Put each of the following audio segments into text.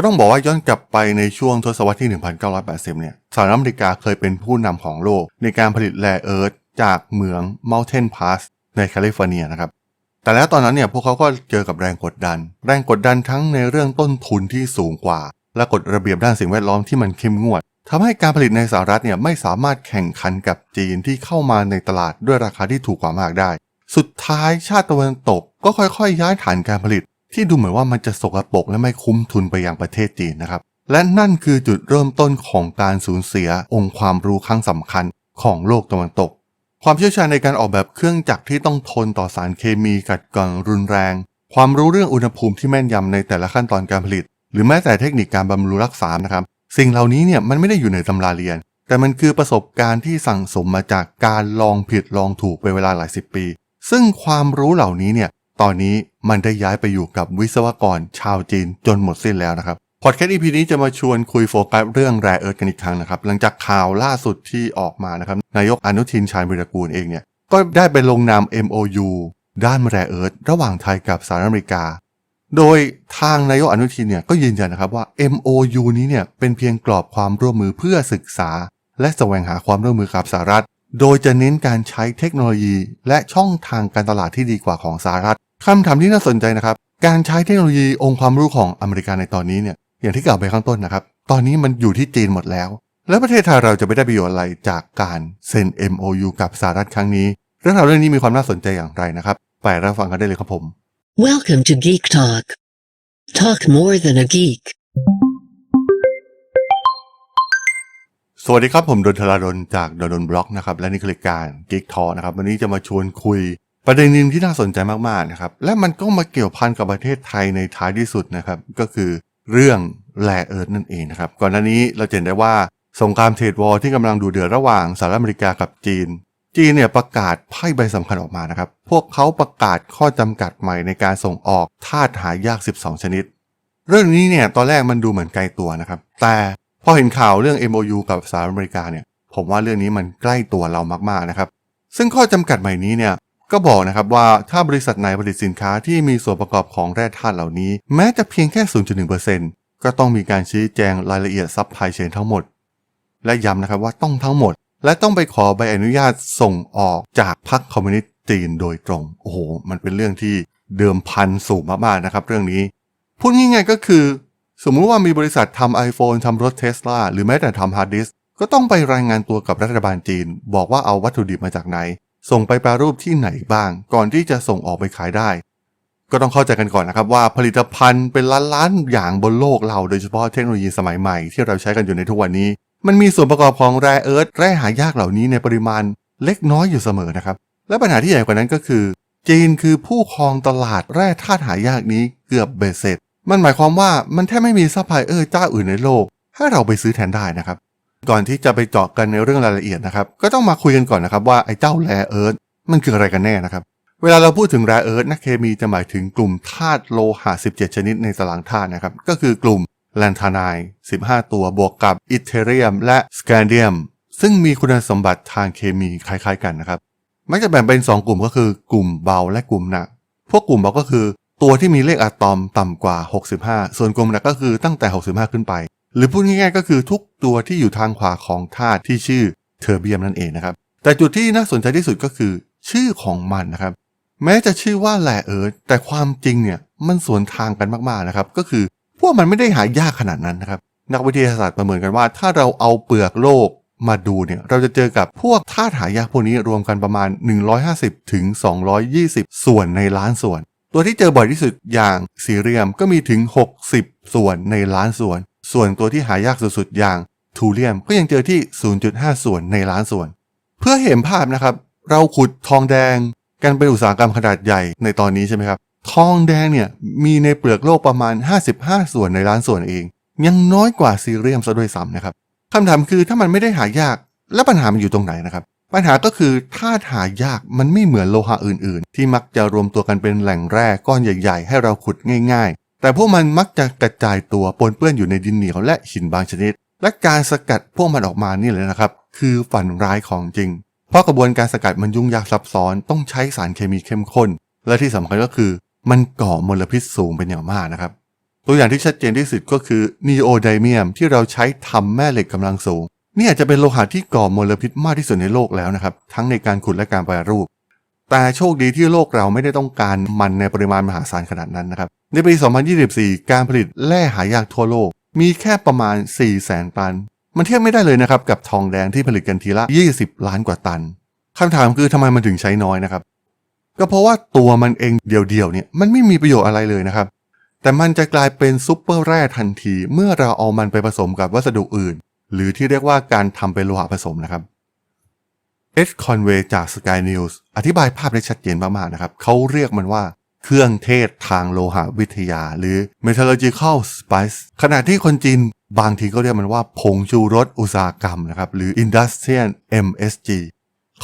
ก็ต้องบอกว่าย้อนกลับไปในช่วงทศวรรษที่ 1980 เนี่ย สหรัฐอเมริกาเคยเป็นผู้นำของโลก ในการผลิตแร่เอิร์ธจากเหมือง Mountain Pass ในแคลิฟอร์เนียนะครับ แต่แล้วตอนนั้นเนี่ยพวกเขาก็เจอกับแรงกดดัน แรงกดดันทั้งในเรื่องต้นทุนที่สูงกว่า และกฎระเบียบด้านสิ่งแวดล้อมที่มันเข้มงวดทำให้การผลิตในสหรัฐเนี่ยไม่สามารถแข่งขันกับจีนที่เข้ามาในตลาดด้วยราคาที่ถูกกว่ามากได้ สุดท้ายชาติตะวันตกก็ค่อยๆ ย้ายฐานการผลิต ที่ดูเหมือนว่ามันจะสกปรกและไม่คุ้มทุนไปยังประเทศจีนนะครับ และนั่นคือจุดเริ่มต้นของการสูญเสียองค์ความรู้ครั้งสำคัญของโลกตะวันตก ความเชี่ยวชาญในการออกแบบเครื่องจักรที่ต้องทนต่อสารเคมีกัดกร่อนรุนแรง ความรู้เรื่องอุณหภูมิที่แม่นยำในแต่ละขั้นตอนการผลิต หรือแม้แต่เทคนิคการบำรุงรักษานะครับ สิ่งเหล่านี้เนี่ยมันไม่ได้อยู่ในตำราเรียน แต่มันคือประสบการณ์ที่สั่งสมมาจากการลองผิดลองถูกเป็นเวลาหลายสิบปี ซึ่งความรู้เหล่านี้เนี่ย ตอนนี้มันได้ย้ายไปอยู่กับวิศวกรชาวจีนจนหมดสิ้นแล้วนะครับพอดแคสต์ EP นี้จะมาชวนคุยโฟกัสเรื่องแร่เอิร์ธกันอีกครั้งนะครับ หลังจากข่าวล่าสุดที่ออกมานะครับ นายกอนุทินชาญวิรกูลเองเนี่ย ก็ได้ไปลงนาม MOU ด้านแร่เอิร์ธระหว่างไทยกับสหรัฐอเมริกา โดยทางนายกอนุทินเนี่ยก็ยืนยันนะครับว่า MOU นี้เนี่ยเป็นเพียงกรอบความร่วมมือเพื่อศึกษา และแสวงหาความร่วมมือกับสหรัฐ โดยจะเน้นการใช้เทคโนโลยี และช่องทางการตลาดที่ดีกว่าของสหรัฐ คำถามที่น่าสนใจนะครับ การใช้เทคโนโลยีองค์ความรู้ของอเมริกาในตอนนี้เนี่ยอย่างที่กล่าวไปข้างต้นนะครับ ตอนนี้มันอยู่ที่จีนหมดแล้ว แล้วประเทศไทยเราจะไม่ได้ประโยชน์อะไรจากการเซ็น MOU กับสหรัฐครั้งนี้ เรื่องราวเรื่องนี้มีความน่าสนใจอย่างไรนะครับ ไปรับฟังกันได้เลยครับผม Welcome to Geek Talk. Talk more than a geek. สวัสดีครับผมดนทราดนจากดนดนบล็อกนะครับ และนี่คือรายการ Geek Talk นะครับ วันนี้จะมาชวนคุย ประเด็นหนึ่งที่น่าสนใจมากๆนะครับ และมันก็มาเกี่ยวพันกับประเทศไทยในท้ายที่สุดนะครับ ก็คือเรื่องแร่เอิร์ธนั่นเองนะครับ ก่อนหน้านี้เราเห็นได้ว่าสงครามเทรดวอร์ที่กำลังดูเดือดระหว่างสหรัฐอเมริกากับจีน จีนเนี่ยประกาศไพ่ใบสำคัญออกมานะครับ พวกเขาประกาศข้อจำกัดใหม่ในการส่งออกธาตุหายาก 12 ชนิด เรื่องนี้เนี่ยตอนแรกมันดูเหมือนไกลตัวนะครับ แต่พอเห็นข่าวเรื่อง MOU กับสหรัฐอเมริกาเนี่ย ผมว่าเรื่องนี้มันใกล้ตัวเรามากๆนะครับ ซึ่งข้อจำกัดใหม่นี้เนี่ย ก็บอกนะครับว่าถ้าบริษัทไหนผลิตสินค้าที่มีส่วนประกอบของแร่ธาตุเหล่านี้ แม้จะเพียงแค่ 0.1%ก็ต้องมีการชี้แจงรายละเอียดซัพพลายเชนทั้งหมด และย้ำนะครับว่าต้องทั้งหมด และต้องไปขอใบอนุญาตส่งออกจากพรรคคอมมิวนิสต์จีนโดยตรง โอ้โห มันเป็นเรื่องที่เดิมพันสูงมากๆนะครับเรื่องนี้พูดง่ายๆก็คือ สมมุติว่ามีบริษัททำ iPhone ทำรถเทสลาหรือแม้แต่ทำฮาร์ดดิสก์ก็ต้องไปรายงานตัวกับรัฐบาลจีน บอกว่าเอาวัตถุดิบมาจากไหน ส่งไปแปรรูปที่ไหนบ้าง ก่อนที่จะส่งออกไปขายได้ ก็ต้องเข้าใจกันก่อนนะครับว่าผลิตภัณฑ์เป็นล้านๆอย่างบนโลกเราโดยเฉพาะเทคโนโลยีสมัยใหม่ที่เราใช้กันอยู่ในทุกวันนี้ มันมีส่วนประกอบของแร่เอิร์ธแร่หายากเหล่านี้ในปริมาณเล็กน้อยอยู่เสมอนะครับ และปัญหาที่ใหญ่กว่านั้นก็คือ จีนคือผู้ครองตลาดแร่ธาตุหายากนี้เกือบเบสเสร็จ มันหมายความว่ามันแทบไม่มีซัพพลายเออร์เจ้าอื่นในโลกให้เราไปซื้อแทนได้นะครับ ก่อนที่จะไปเจาะกันในเรื่องรายละเอียดนะครับ ก็ต้องมาคุยกันก่อนนะครับว่าไอ้เจ้าแร่เอิร์ธมันคืออะไรกันแน่นะครับ เวลาเราพูดถึงแร่เอิร์ธนักเคมีจะหมายถึงกลุ่มธาตุโลหะ 17 ชนิดในตารางธาตุนะครับ ก็คือกลุ่มแลนทานาย15 ตัวบวกกับอิเทเรียม และสแกนเดียม ซึ่งมีคุณสมบัติทางเคมีคล้ายๆกันนะครับ มักจะแบ่งเป็น 2 กลุ่มก็คือกลุ่มเบาและกลุ่มหนัก พวกกลุ่มเบาก็คือ ตัวที่มีเลขอะตอมต่ำกว่า 65 ส่วนกลุ่มหนักก็คือตั้งแต่ 65 ขึ้นไป หรือพูดง่ายๆ ก็คือทุกตัวที่อยู่ทางขวาของธาตุที่ชื่อเทอร์เบียมนั่นเองนะครับ แต่จุดที่น่าสนใจที่สุดก็คือ ชื่อของมันนะครับ แม้จะชื่อว่าแร่เอิร์ธแต่ความจริงเนี่ยมันสวนทางกันมากๆนะครับ ก็คือพวกมันไม่ได้หายากขนาดนั้นนะครับ นักวิทยาศาสตร์ประเมินกันว่า ถ้าเราเอาเปลือกโลกมาดูเนี่ยเราจะเจอกับพวกธาตุหายากพวกนี้รวมกันประมาณ 150 ถึง 220 ส่วนในล้านส่วน ตัวที่เจอบ่อยที่สุดอย่างซีเรียมก็มีถึง 60 ส่วนในล้านส่วน ส่วนตัวที่หายากสุดๆอย่างทูเรียมก็ยังเจอที่ 0.5 ส่วนในล้านส่วน เพื่อเห็นภาพนะครับ เราขุดทองแดงกันเป็นอุตสาหกรรมขนาดใหญ่ในตอนนี้ใช่ไหมครับ ทองแดงเนี่ยมีในเปลือกโลกประมาณ 55 ส่วนในล้านส่วนเอง ยังน้อยกว่าซีเรียมซะด้วยซ้ำนะครับคำถามคือถ้ามันไม่ได้หายากแล้วปัญหามันอยู่ตรงไหนนะครับ ปัญหาก็คือธาตุหายากมันไม่เหมือนโลหะอื่นๆ ที่มักจะรวมตัวกันเป็นแหล่งแร่ก้อนใหญ่ ๆ ให้เราขุดง่าย แต่พวกมันมักจะกระจายตัวปนเปื้อนอยู่ในดินเหนียวและหินบางชนิด และการสกัดพวกมันออกมานี่เลยนะครับ คือฝันร้ายของจริง เพราะกระบวนการสกัดมันยุ่งยากซับซ้อนต้องใช้สารเคมีเข้มข้น และที่สำคัญก็คือ มันก่อมลพิษสูงเป็นอย่างมากนะครับ ตัวอย่างที่ชัดเจนที่สุดก็คือนีโอไดเมียมที่เราใช้ทำแม่เหล็กกำลังสูงนี่อาจจะเป็นโลหะที่ก่อมลพิษมากที่สุดในโลกแล้วนะครับ ทั้งในการขุดและการแปรรูป แต่โชคดีที่โลกเราไม่ได้ต้องการมันในปริมาณมหาศาลขนาดนั้นนะครับ ในปี 2024 การผลิตแร่หายากทั่วโลก มีแค่ประมาณ 4 0 0แสนตัน มันเทียบไม่ได้เลยนะครับกับทองแดงที่ผลิตกันทีละ 20 ล้านกว่าตันคำถามคือทำไมมันถึงใช้น้อยนะครับ ก็เพราะว่าตัวมันเองเดี่ยวๆเนี่ยมันไม่มีประโยชน์อะไรเลยนะครับ แต่มันจะกลายเป็นซุปเปอร์แร่ทันที เมื่อเราเอามันไปผสมกับวัสดุอื่น หรือที่เรียกว่าการทำเป็นโลหะผสมนะครับเอ็ดคอนเวย์จาก Sky News อธิบายภาพได้ชัดเจนมากๆนะครับ เขาเรียกมันว่า เครื่องเทศทางโลหะวิทยา หรือ metallurgical spice ขณะที่คนจีนบางทีก็เรียกมันว่าผงชูรสอุตสาหกรรมนะครับ หรือ industrial MSG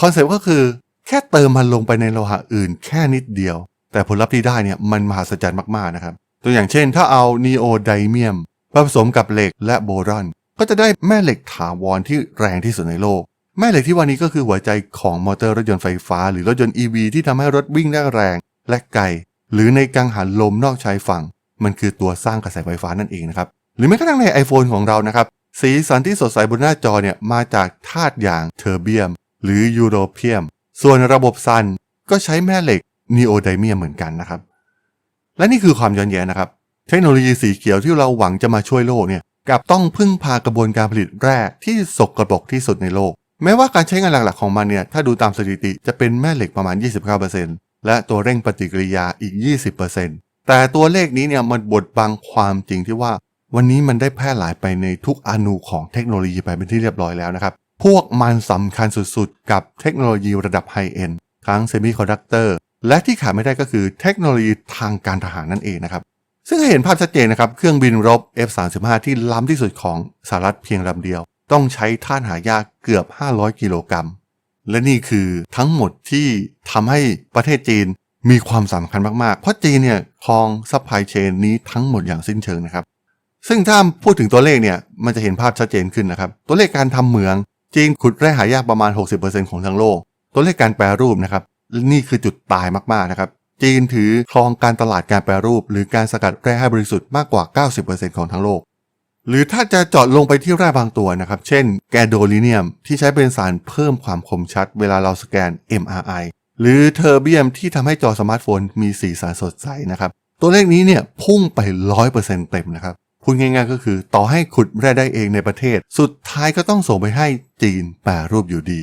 คอนเซ็ปต์ก็คือแค่เติมมันลงไปในโลหะอื่นแค่นิดเดียว แต่ผลลัพธ์ที่ได้เนี่ยมันมหัศจรรย์มากๆนะครับ ตัวอย่างเช่นถ้าเอานีโอไดเมียมผสมกับเหล็กและโบรอน ก็จะได้แม่เหล็กถาวรที่แรงที่สุดในโลก แม่เหล็กที่วันนี้ก็คือหัวใจของมอเตอร์รถยนต์ไฟฟ้า หรือรถยนต์ EV ที่ทำให้รถวิ่งได้แรง และไกล หรือในกังหันลมนอกชายฝั่ง มันคือตัวสร้างกระแสไฟฟ้านั่นเองนะครับ หรือแม้กระทั่งใน iPhone ของเรานะครับ สีสันที่สดใสบนหน้าจอเนี่ยมาจากธาตุอย่างเทอร์เบียม หรือยูโรเพียม ส่วนระบบซันก็ใช้แม่เหล็กนีโอไดเมียมเหมือนกันนะครับ และนี่คือความย้อนแย้งนะครับ เทคโนโลยีสีเขียวที่เราหวังจะมาช่วยโลกเนี่ยกับต้องพึ่งพากระบวนการผลิตแร่ที่สกปรกที่สุดในโลก แม้ว่าการใช้งานหลักๆของมันเนี่ย ถ้าดูตามสถิติจะเป็นแม่เหล็กประมาณ 29% และตัวเร่งปฏิกิริยาอีก 20%แต่ตัวเลขนี้เนี่ยมันบดบังความจริงที่ว่า วันนี้มันได้แพร่หลายไปในทุกอนูของเทคโนโลยีไปเป็นที่เรียบร้อยแล้วนะครับ พวกมันสำคัญสุดๆ กับเทคโนโลยีระดับไฮเอ็นทั้งเซมิคอนดักเตอร์และที่ขาดไม่ได้ก็คือเทคโนโลยีทางการทหารนั่นเองนะครับซึ่งเห็นภาพชัดเจนนะครับ เครื่องบินรบ F-35 ที่ล้ำที่สุดของสหรัฐเพียงลำเดียว ต้องใช้ท่านหายากเกือบ 500 กิโลกรัม และนี่คือทั้งหมดที่ทำให้ประเทศจีนมีความสำคัญมาก ๆ เพราะจีนเนี่ยครองซัพพลายเชนนี้ทั้งหมดอย่างสิ้นเชิงนะครับ ซึ่งถ้าพูดถึงตัวเลขเนี่ยมันจะเห็นภาพชัดเจนขึ้นนะครับ ตัวเลขการทำเหมือง จีนขุดแร่หายากประมาณ 60%ของทั้งโลก ตัวเลขการแปรรูปนะครับนี่คือจุดตายมาก ๆ นะครับ จีนถือครองการตลาดการแปรรูป หรือการสกัดแร่ให้บริสุทธิ์มากกว่า 90%ของทั้งโลก หรือถ้าจะเจาะลงไปที่แร่บางตัวนะครับ เช่น แกโดลิเนียม ที่ใช้เป็นสารเพิ่มความคมชัด เวลาเราสแกน MRI หรือเทอร์เบียมที่ทำให้จอสมาร์ทโฟนมีสีสันสดใสนะครับ ตัวเลขนี้เนี่ยพุ่งไป 100%เต็มนะครับพูดง่ายๆก็คือต่อให้ขุดแร่ได้เองในประเทศ สุดท้ายก็ต้องส่งไปให้จีนแปรรูปอยู่ดี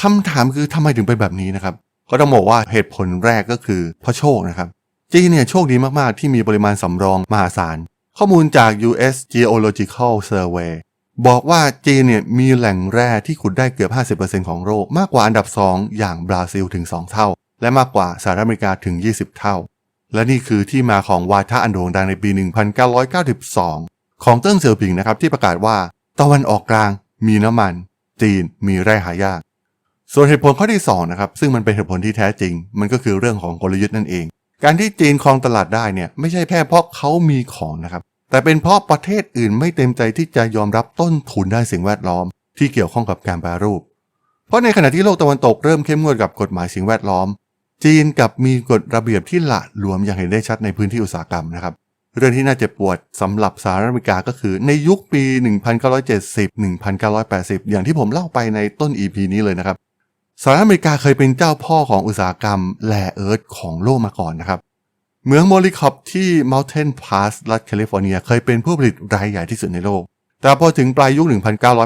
คำถามคือทำไมถึงเป็นแบบนี้นะครับก็ต้องบอกว่าเหตุผลแรกก็คือเพราะโชคนะครับจีนเนี่ยโชคดีมากๆที่มีปริมาณสำรองมหาศาล ข้อมูลจาก US Geological Survey บอกว่าจีนเนี่ยมีแหล่งแร่ที่ขุดได้เกือบ 50%ของโลกมากกว่าอันดับ 2 อย่างบราซิลถึง 2 เท่า และมากกว่าสหรัฐอเมริกาถึง 20 เท่า และนี่คือที่มาของวาทะอันโด่งดังในปี 1992 ของเติ้งเสี่ยวผิงนะครับที่ประกาศว่า ตะวันออกกลาง มีน้ำมัน จีนมีแร่หายาก ส่วนเหตุผลข้อที่2นะครับซึ่งมันเป็นเหตุผลที่แท้จริง มันก็คือเรื่องของกลยุทธ์นั่นเอง การที่จีนครองตลาดได้เนี่ยไม่ใช่แค่เพราะเขามีของนะครับ แต่เป็นเพราะประเทศอื่นไม่เต็มใจที่จะยอมรับต้นทุนด้านสิ่งแวดล้อม ที่เกี่ยวข้องกับการแปรรูป เพราะในขณะที่โลกตะวันตกเริ่มเข้มงวดกับกฎหมายสิ่งแวดล้อม จีนกับมีกฎระเบียบที่หละหลวมอย่างเห็นได้ชัดในพื้นที่อุตสาหกรรมนะครับ เรื่องที่น่าเจ็บปวดสำหรับสหรัฐอเมริกาก็คือในยุคปี 1970-1980 อย่างที่ผมเล่าไปในต้น EP นี้เลยนะครับ สหรัฐอเมริกาเคยเป็นเจ้าพ่อของอุตสาหกรรมแร่เอิร์ธของโลกมาก่อนนะครับ เมืองโมลิคอปที่ Mountain Pass รัฐแคลิฟอร์เนีย เคยเป็นผู้ผลิตรายใหญ่ที่สุดในโลก แต่พอถึงปลายยุค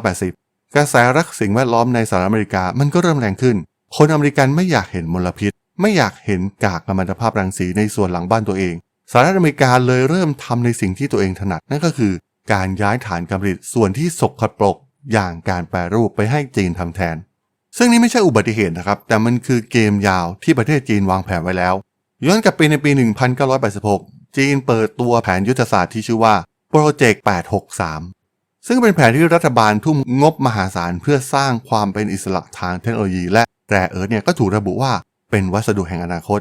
1980 กระแสรักสิ่งแวดล้อมในสหรัฐอเมริกามันก็เริ่มแรงขึ้น คนอเมริกันไม่อยากเห็นมลพิษ ไม่อยากเห็นกากกัมมันตภาพรังสีในส่วนหลังบ้านตัวเอง สหรัฐอเมริกาเลยเริ่มทำในสิ่งที่ตัวเองถนัดนั่นก็คือ การย้ายฐานการผลิตส่วนที่สกปรกอย่างการแปรรูปไปให้จีนทำแทน ซึ่งนี่ไม่ใช่อุบัติเหตุนะครับ แต่มันคือเกมยาวที่ประเทศจีนวางแผนไว้แล้ว ย้อนกลับไปในปี 1986 จีนเปิดตัวแผนยุทธศาสตร์ที่ชื่อว่าโปรเจกต์863 ซึ่งเป็นแผนที่รัฐบาลทุ่มงบมหาศาลเพื่อสร้างความเป็นอิสระทางเทคโนโลยี และแร่เอิร์ธเนี่ยก็ถูกระบุว่าเป็นวัสดุแห่งอนาคต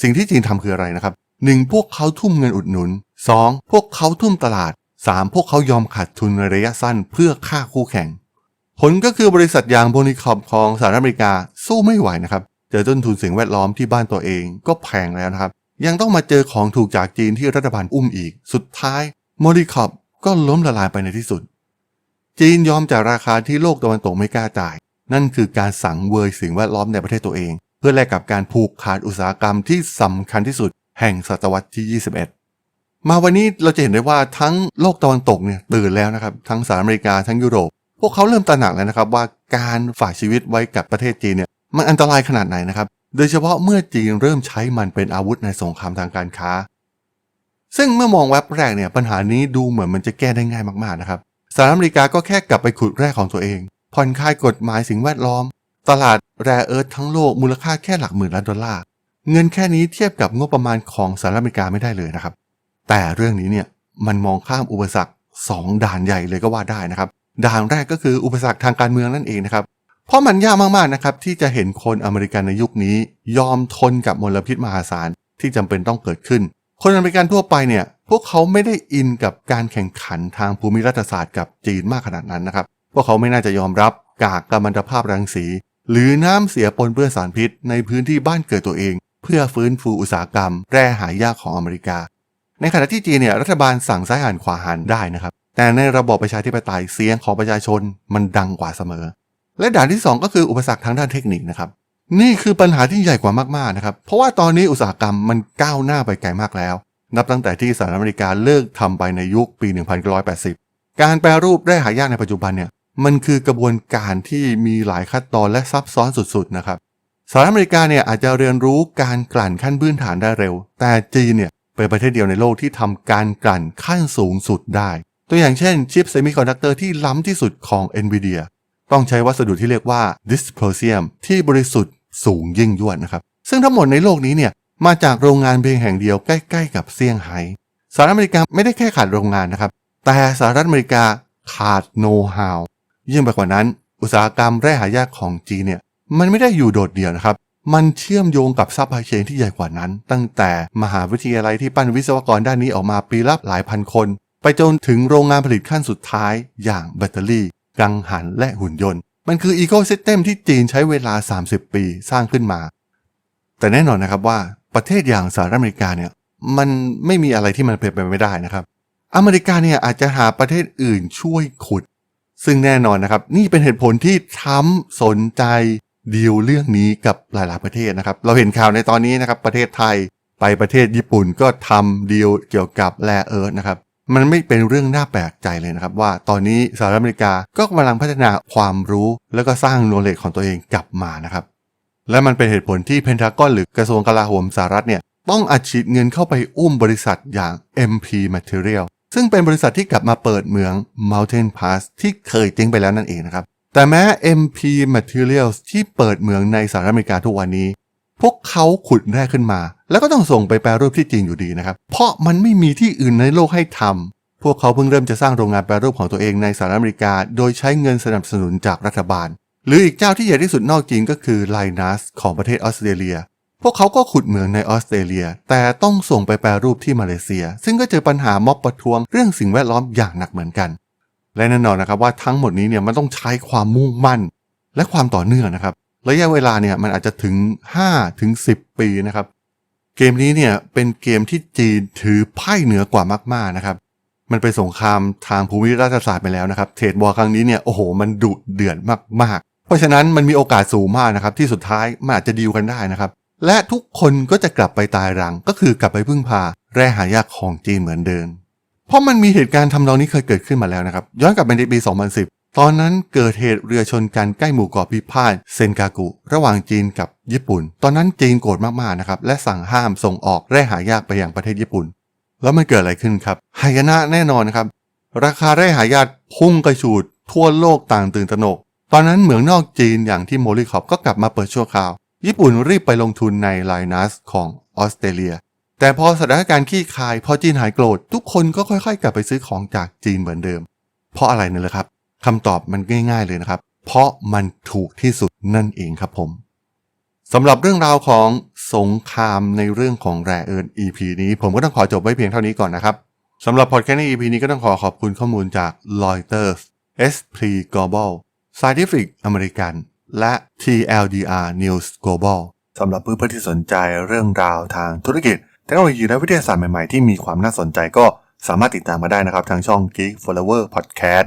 สิ่งที่จีนทำคืออะไรนะครับ 1. พวกเขาทุ่มเงินอุดหนุน 2. พวกเขาทุ่มตลาด 3. พวกเขายอมขาดทุนในระยะสั้นเพื่อฆ่าคู่แข่ง ผลก็คือบริษัทยางโบนิคอปของสหรัฐอเมริกาสู้ไม่ไหวนะครับ เจอต้นทุนสิ่งแวดล้อมที่บ้านตัวเองก็แพงแล้วนะครับ ยังต้องมาเจอของถูกจากจีนที่รัฐบาลอุ้มอีก สุดท้ายโมลิคอปก็ล้มละลายไปในที่สุด จีนยอมจ่ายราคาที่โลกตะวันตกไม่กล้าจ่าย นั่นคือการสังเวยสิ่งแวดล้อมในประเทศตัวเอง เพื่อแลกกับการผูกขาดอุตสาหกรรมที่สำคัญที่สุด แห่งศตวรรษที่ 21มาวันนี้เราจะเห็นได้ว่าทั้งโลกตะวันตกเนี่ยตื่นแล้วนะครับ ทั้งสหรัฐอเมริกาทั้งยุโรป พวกเขาเริ่มตระหนักแล้วนะครับว่าการฝากชีวิตไว้กับประเทศจีนเนี่ยมันอันตรายขนาดไหนนะครับ โดยเฉพาะเมื่อจีนเริ่มใช้มันเป็นอาวุธในสงครามทางการค้า ซึ่งเมื่อมองแว็บแรกเนี่ยปัญหานี้ดูเหมือนมันจะแก้ได้ง่ายมากๆนะครับสหรัฐอเมริกาก็แค่กลับไปขุดแร่ของตัวเอง ผ่อนคลายกฎหมายสิ่งแวดล้อม ตลาดแร่เอิร์ธทั้งโลกมูลค่าแค่หลักหมื่นล้านดอลลาร์เงินแค่นี้เทียบกับงบประมาณของสหรัฐอเมริกาไม่ได้เลยนะครับ แต่เรื่องนี้เนี่ยมันมองข้ามอุปสรรคสองด่านใหญ่เลยก็ว่าได้นะครับ ด่านแรกก็คืออุปสรรคทางการเมืองนั่นเองนะครับ เพราะมันยากมากๆนะครับที่จะเห็นคนอเมริกันในยุคนี้ ยอมทนกับมลพิษมหาศาลที่จำเป็นต้องเกิดขึ้น คนอเมริกันทั่วไปเนี่ยพวกเขาไม่ได้อินกับการแข่งขันทางภูมิรัฐศาสตร์กับจีนมากขนาดนั้นนะครับ พวกเขาไม่น่าจะยอมรับกากกัมมันตภาพรังสี หรือน้ำเสียปนเปื้อนสารพิษ ในพื้นที่บ้านเกิดตัวเอง เพื่อฟื้นฟูอุตสาหกรรม แร่หายากของอเมริกา ในขณะที่จีนเนี่ยรัฐบาลสั่งซ้ายหันขวาหันได้นะครับ แต่ในระบอบประชาธิปไตยเสียงของประชาชนมันดังกว่าเสมอ และด่านที่ 2 ก็คืออุปสรรคทางด้านเทคนิคนะครับ นี่คือปัญหาที่ใหญ่กว่ามากๆนะครับ เพราะว่าตอนนี้อุตสาหกรรมมันก้าวหน้าไปไกลมากแล้ว นับตั้งแต่ที่สหรัฐอเมริกาเลิกทำไปในยุคปี 1980 การแปรรูปแร่หายากในปัจจุบันเนี่ยมันคือกระบวนการที่มีหลายขั้นตอนและซับซ้อนสุดๆนะครับสหรัฐอเมริกาเนี่ยอาจจะเรียนรู้การกลั่นขั้นพื้นฐานได้เร็ว แต่จีนเนี่ยเป็นประเทศเดียวในโลกที่ทำการกลั่นขั้นสูงสุดได้ ตัวอย่างเช่นชิปเซมิคอนดักเตอร์ที่ล้ำที่สุดของ NVIDIA ต้องใช้วัสดุที่เรียกว่า dysprosium ที่บริสุทธิ์สูงยิ่งยวดนะครับ ซึ่งทั้งหมดในโลกนี้เนี่ยมาจากโรงงานเพียงแห่งเดียวใกล้ ๆ กับเซี่ยงไฮ้สหรัฐอเมริกาไม่ได้แค่ขาดโรงงานนะครับ แต่สหรัฐอเมริกาขาดโน้ตฮาวยิ่งไปกว่านั้น อุตสาหกรรมแร่หายากของจีนเนี่ยมันไม่ได้อยู่โดดเดี่ยวนะครับ มันเชื่อมโยงกับซัพพลายเชนที่ใหญ่กว่านั้น ตั้งแต่มหาวิทยาลัยที่ปั้นวิศวกรด้านนี้ออกมาปีละหลายพันคน ไปจนถึงโรงงานผลิตขั้นสุดท้าย อย่างแบตเตอรี่ กังหันและหุ่นยนต์ มันคืออีโคซิสเต็มที่จีนใช้เวลา 30 ปีสร้างขึ้นมา แต่แน่นอนนะครับว่าประเทศอย่างสหรัฐอเมริกาเนี่ยมันไม่มีอะไรที่มันเป็นไปไม่ได้นะครับ อเมริกาเนี่ยอาจจะหาประเทศอื่นช่วยขุด ซึ่งแน่นอนนะครับ นี่เป็นเหตุผลที่ทรัมป์สนใจดีลเรื่องนี้กับหลาย ๆ ประเทศนะครับ เราเห็นข่าวในตอนนี้นะครับ ประเทศไทยไปประเทศญี่ปุ่นก็ทำดีลเกี่ยวกับแร่เอิร์ธนะครับ มันไม่เป็นเรื่องน่าแปลกใจเลยนะครับ ว่าตอนนี้สหรัฐอเมริกาก็กำลังพัฒนาความรู้แล้วก็สร้างโนเลจของตัวเองกลับมานะครับ และมันเป็นเหตุผลที่เพนทากอนหรือกระทรวงกลาโหมสหรัฐเนี่ยต้องอัดฉีดเงินเข้าไปอุ้มบริษัทอย่าง MP Material ซึ่งเป็นบริษัทที่กลับมาเปิดเมือง Mountain Pass ที่เคยเจ๊งไปแล้วนั่นเองนะครับแต่แม้ MP Materials ที่เปิดเมืองในสหรัฐอเมริกาทุกวันนี้ พวกเขาขุดแร่ขึ้นมา แล้วก็ต้องส่งไปแปรรูปที่จีนอยู่ดีนะครับ เพราะมันไม่มีที่อื่นในโลกให้ทำพวกเขาเพิ่งเริ่มจะสร้างโรงงานแปรรูปของตัวเองในสหรัฐอเมริกา โดยใช้เงินสนับสนุนจากรัฐบาล หรืออีกเจ้าที่ใหญ่ที่สุดนอกจีนก็คือ l i n u s ของประเทศออสเตรเลีย พวกเขาก็ขุดเหมืองในออสเตรเลีย แต่ต้องส่งไปแปรรูปที่มาเลเซีย ซึ่งก็เจอปัญหาม็อบประท้วงเรื่องสิ่งแวดล้อมอย่างหนักเหมือนกัน และแน่นอนนะครับว่าทั้งหมดนี้เนี่ยมันต้องใช้ความมุ่งมั่น และความต่อเนื่องนะครับ ระยะเวลาเนี่ยมันอาจจะถึง5ถึง10 ปีนะครับ เกมนี้เนี่ยเป็นเกมที่จีนถือไพ่เหนือกว่ามากๆนะครับมันเป็นสงครามทางภูมิรัฐศาสตร์ไปแล้วนะครับ เทรดวอร์ครั้งนี้เนี่ยโอ้โห มันดุเดือดมากๆ เพราะฉะนั้นมันมีโอกาสสูงมากนะครับ ที่สุดท้ายมันอาจจะดีลกันได้นะครับ และทุกคนก็จะกลับไปตายรัง ก็คือกลับไปพึ่งพา แร่หายากของจีนเหมือนเดิมเพราะมันมีเหตุการณ์ทำนองนี้เคยเกิดขึ้นมาแล้วนะครับ ย้อนกลับไปในปี 2010 ตอนนั้นเกิดเหตุเรือชนกันใกล้หมู่เกาะพิพาทเซนกากุ ระหว่างจีนกับญี่ปุ่น ตอนนั้นจีนโกรธมากๆนะครับและสั่งห้ามส่งออกแร่หายากไปยังประเทศญี่ปุ่น แล้วมันเกิดอะไรขึ้นครับหายนะแน่นอนครับ ราคาแร่หายากพุ่งกระฉูดทั่วโลกต่างตื่นตระหนก ตอนนั้นเหมืองนอกจีนอย่างที่โมลิคอปก็กลับมาเปิดชั่วคราว ญี่ปุ่นรีบไปลงทุนในไลนัสของออสเตรเลีย แต่พอสถานการณ์ขี้คายพอจีนหายโกรธทุกคนก็ค่อยๆ กลับไปซื้อของจากจีนเหมือนเดิม เพราะอะไรนี่ยละครับ คำตอบมันง่าย ๆเลยนะครับ เพราะมันถูกที่สุดนั่นเองครับผมสำหรับเรื่องราวของสงครามในเรื่องของแร่เอิร์น EP นี้ ผมก็ต้องขอจบไว้เพียงเท่านี้ก่อนนะครับสำหรับพอดแคสต์ใน EP นี้ก็ต้องขอขอบคุณข้อมูลจาก Reuters s p Global Scientific American และ TLDR News Global สำหรับเพื่อนๆที่สนใจเรื่องราวทางธุรกิจเทคโนโลยีและวิทยาศาสตร์ใหม่ๆ ที่มีความน่าสนใจก็สามารถติดตามมาได้นะครับ ทางช่อง Geek Flower Podcast